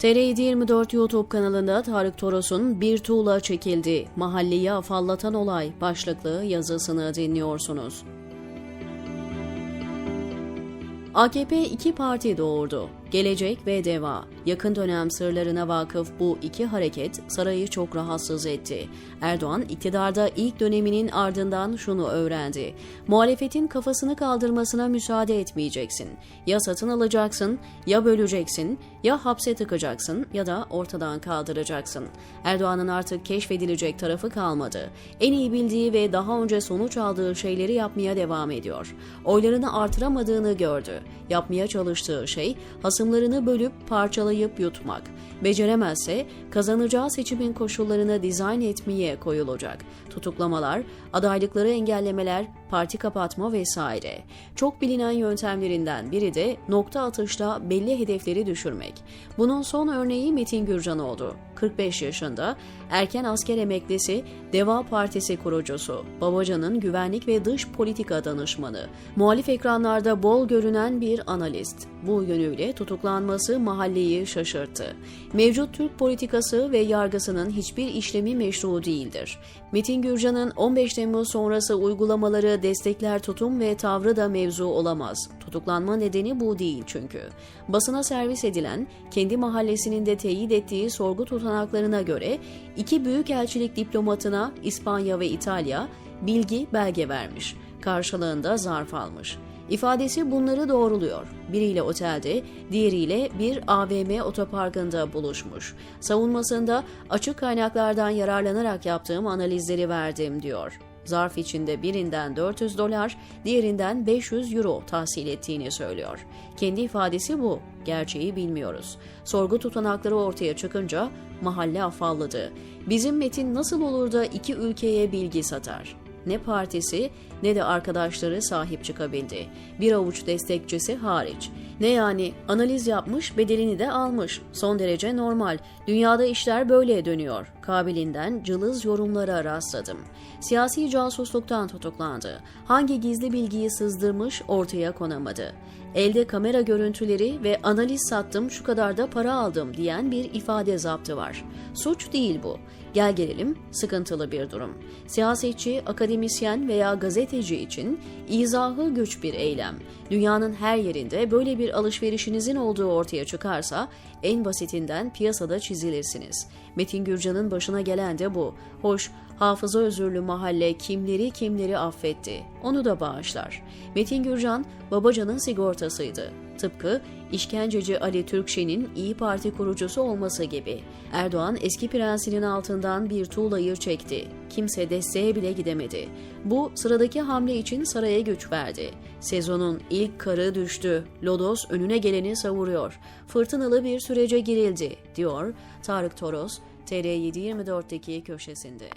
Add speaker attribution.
Speaker 1: TR724 YouTube kanalında Tarık Toros'un Bir Tuğla Çekildi, Mahalleyi Afallatan Olay başlıklı yazısını dinliyorsunuz. AKP iki parti doğurdu. Gelecek ve Deva. Yakın dönem sırlarına vakıf bu iki hareket sarayı çok rahatsız etti. Erdoğan iktidarda ilk döneminin ardından şunu öğrendi. Muhalefetin kafasını kaldırmasına müsaade etmeyeceksin. Ya satın alacaksın, ya böleceksin, ya hapse tıkacaksın ya da ortadan kaldıracaksın. Erdoğan'ın artık keşfedilecek tarafı kalmadı. En iyi bildiği ve daha önce sonuç aldığı şeyleri yapmaya devam ediyor. Oylarını artıramadığını gördü. Yapmaya çalıştığı şey hasımlarını bölüp parçalayıp yutmak. Beceremezse kazanacağı seçimin koşullarını dizayn etmeye koyulacak. Tutuklamalar, adaylıkları engellemeler, parti kapatma vesaire. Çok bilinen yöntemlerinden biri de nokta atışla belli hedefleri düşürmek. Bunun son örneği Metin Gürcan oldu. 45 yaşında, erken asker emeklisi, Deva Partisi kurucusu, Babacan'ın güvenlik ve dış politika danışmanı, muhalif ekranlarda bol görünen bir analist. Bu yönüyle tutuklanması mahalleyi şaşırttı. Mevcut Türk politikası ve yargısının hiçbir işlemi meşru değildir. Metin Gürcan'ın 15 Temmuz sonrası uygulamaları destekler tutum ve tavrı da mevzu olamaz. Tutuklanma nedeni bu değil çünkü. Basına servis edilen, kendi mahallesinin de teyit ettiği sorgu tutanaklarına göre iki büyükelçilik diplomatına İspanya ve İtalya bilgi belge vermiş. Karşılığında zarf almış. İfadesi bunları doğruluyor. Biriyle otelde, diğeriyle bir AVM otoparkında buluşmuş. Savunmasında açık kaynaklardan yararlanarak yaptığım analizleri verdim diyor. Zarf içinde birinden 400 dolar, diğerinden 500 euro tahsil ettiğini söylüyor. Kendi ifadesi bu. Gerçeği bilmiyoruz. Sorgu tutanakları ortaya çıkınca mahalle afalladı. Bizim Metin nasıl olur da iki ülkeye bilgi satar? ne partisi ne de arkadaşları sahip çıkabildi. Bir avuç destekçisi hariç. Ne yani analiz yapmış bedelini de almış. Son derece normal. Dünyada işler böyle dönüyor. Kabilinden cılız yorumlara rastladım. Siyasi casusluktan tutuklandı. Hangi gizli bilgiyi sızdırmış ortaya konamadı. Elde kamera görüntüleri ve analiz sattım şu kadar da para aldım diyen bir ifade zaptı var. Suç değil bu. Gel gelelim sıkıntılı bir durum. Siyasetçi, akademisyen veya gazeteci için izahı güç bir eylem. Dünyanın her yerinde böyle bir alışverişinizin olduğu ortaya çıkarsa en basitinden piyasada çizilirsiniz. Metin Gürcan'ın başına gelen de bu. Hoş, hafıza özürlü mahalle kimleri kimleri affetti. Onu da bağışlar. Metin Gürcan, Babacan'ın sigortasıydı. Tıpkı işkenceci Ali Türkşen'in İyi Parti kurucusu olması gibi. Erdoğan eski prensinin altından bir tuğlayı çekti. Kimse desteğe bile gidemedi. Bu sıradaki hamle için saraya güç verdi. Sezonun ilk karı düştü. Lodos önüne geleni savuruyor. Fırtınalı bir sürece girildi, diyor Tarık Toros, TR724'deki köşesinde.